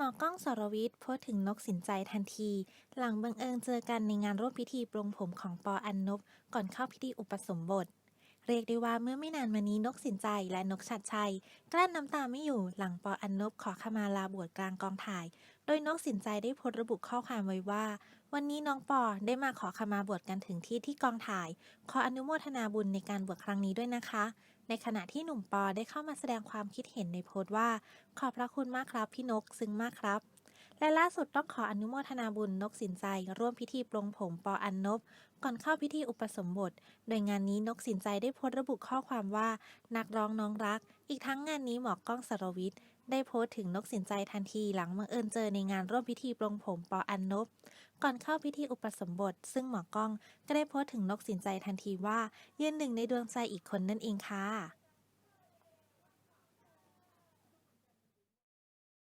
หมอกล้องสรวิทย์โพสต์ถึงนกสินใจทันที หลังบังเอิญเจอกันในงานร่วมพิธีปรงผมของปออันนบก่อนเข้าพิธีอุปสมบท เรียกได้ว่าเมื่อไม่นานมานี้นกสินใจและนกชัดชัย กลั้นน้ำตาไม่อยู่หลังปออันนบขอขมาลาบวชกลางกองถ่าย โดยนกสินใจได้โพสต์ระบุข้อความไว้ว่า วันนี้น้องปอได้มาขอขมาบวชกันถึงที่ที่กองถ่าย ขออนุโมทนาบุญในการบวชครั้งนี้ด้วยนะคะ ในขณะที่หนุ่มปอได้เข้ามาแสดงความคิดเห็นในโพสต์ว่า ขอบพระคุณมากครับพี่นกซึ้งมากครับ และล่าสุดต้องขออนุโมทนาบุญนกสินใจ ร่วมพิธีปลงผมปออันนบ ก่อนเข้าพิธีอุปสมบท โดยงานนี้นกสินใจได้โพสต์ระบุข้อความว่า นักร้องน้องรัก อีกทั้งงานนี้หมอกล้องสรวิทย์ได้โพสต์ถึงนกสินใจทันทีหลังบังเอิญเจอในงานร่วมพิธีปลงผมปออันนบ ก่อนเข้าพิธีอุปสมบท ซึ่งหมอกล้องก็ได้โพสต์ถึงนกสินใจทันทีว่า เยืนหนึ่งในดวงใจอีกคนนั่นเองค่ะ